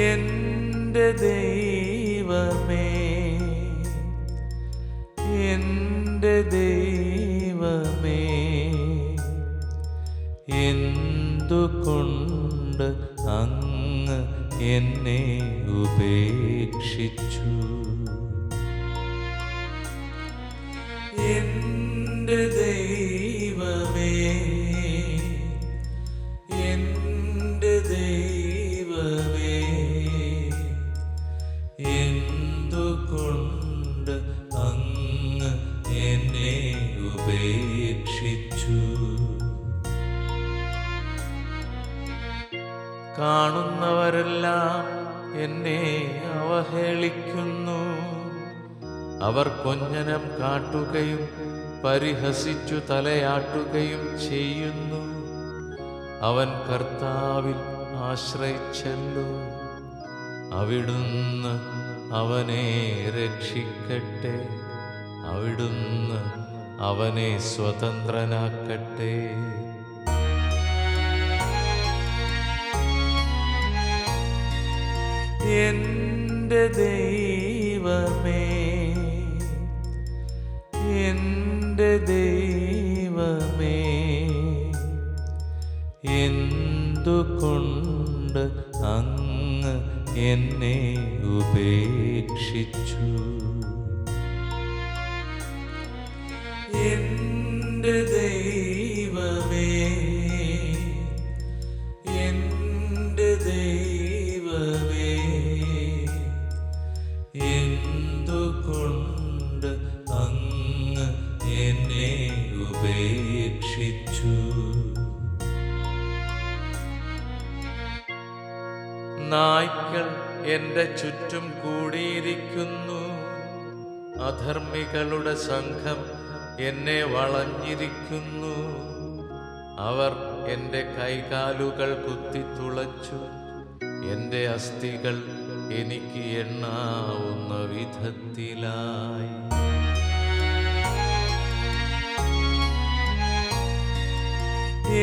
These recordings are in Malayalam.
എന്റെ ദൈവമേ എന്റെ ദൈവമേ എന്തുകൊണ്ട് അങ്ങ് എന്നെ ഉപേക്ഷിച്ചു? എന്റെ ദൈവമേ ഉപേക്ഷിച്ചു. കാണുന്നവരെല്ലാം എന്നെ അവഹേളിക്കുന്നു. അവർ കൊഞ്ഞനം കാട്ടുകയും പരിഹസിച്ചു തലയാട്ടുകയും ചെയ്യുന്നു. അവൻ കർത്താവിൽ ആശ്രയിച്ചല്ലോ. അവിടുന്ന് അവനെ രക്ഷിക്കട്ടെ. അവിടുന്ന് അവനെ സ്വതന്ത്രനാക്കട്ടെ. എന്റെ ദൈവമേ എന്റെ ദൈവമേ എന്തുകൊണ്ട് അങ്ങ് എന്നെ ഉപേക്ഷിച്ചു? എന്റെ ദൈവമേ ദൈവമേ ഉപേക്ഷിച്ചു? നായ്ക്കൾ എന്റെ ചുറ്റും കൂടിയിരിക്കുന്നു. അധർമ്മികളുടെ സംഘം എന്നെ വളഞ്ഞിരിക്കുന്നു. അവർ എന്റെ കൈകാലുകൾ കുത്തിത്തുളച്ചു എന്റെ അസ്ഥികൾ എനിക്ക് എണ്ണാവുന്ന വിധത്തിലായി.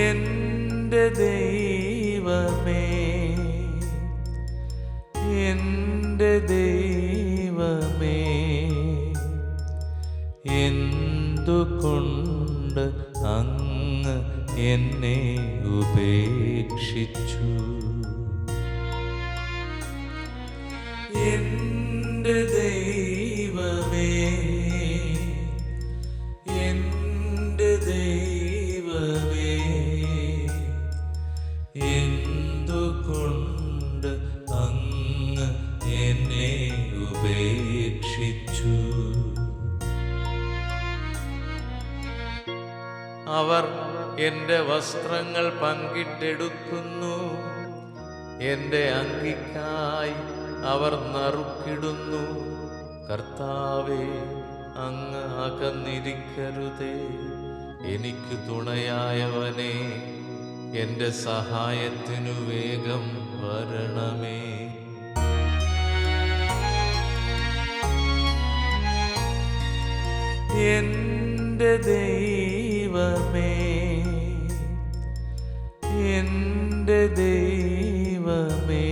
എന്റെ ദൈവമേ എന്റെ ദൈവമേ എന്തുകൊണ്ട് അങ്ങ് എന്നെ ഉപേക്ഷിച്ചു. എന്റെ അവർ എന്റെ വസ്ത്രങ്ങൾ പങ്കിട്ടെടുക്കുന്നു. എന്റെ അങ്കിക്കായി അവർ നറുക്കിടുന്നു. കർത്താവേ അങ്ങ് അകന്നിരിക്കരുതേ. എനിക്ക് തുണയായവനെ എന്റെ സഹായത്തിനു വേഗം വരണമേ. എന്റെ ദൈവമേ എന്റെ ദൈവമേ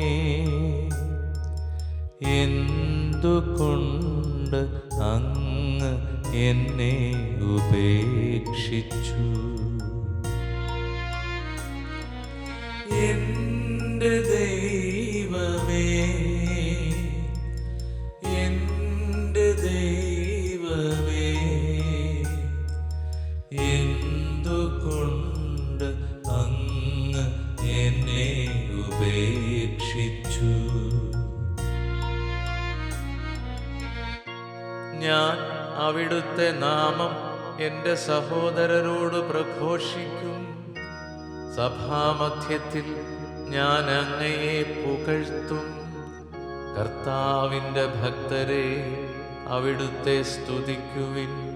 എന്തുകൊണ്ട് അങ്ങ് എന്നെ ഉപേക്ഷിച്ചു? എന്റെ ദൈവമേ അവിടുത്തെ നാമം എന്റെ സഹോദരരോട് പ്രഘോഷിക്കും. സഭാമധ്യത്തിൽ ഞാൻ അങ്ങയെ പുകഴ്ത്തും. കർത്താവിന്റെ ഭക്തരെ അവിടുത്തെ സ്തുതിക്കുവിൻ.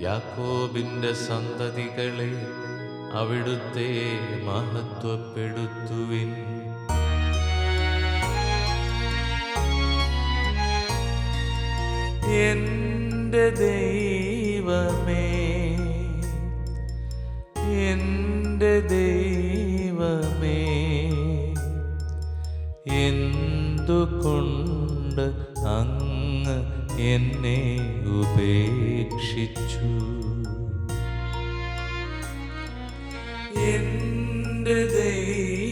യാക്കോബിന്റെ സന്തതികളെ അവിടുത്തെ മഹത്വപ്പെടുത്തുവിൻ. എന്റെ ദൈവമേ എന്റെ ദൈവമേ എന്തുകൊണ്ട് അങ്ങ് എന്നെ ഉപേക്ഷിച്ചു? എന്റെ ദൈവമേ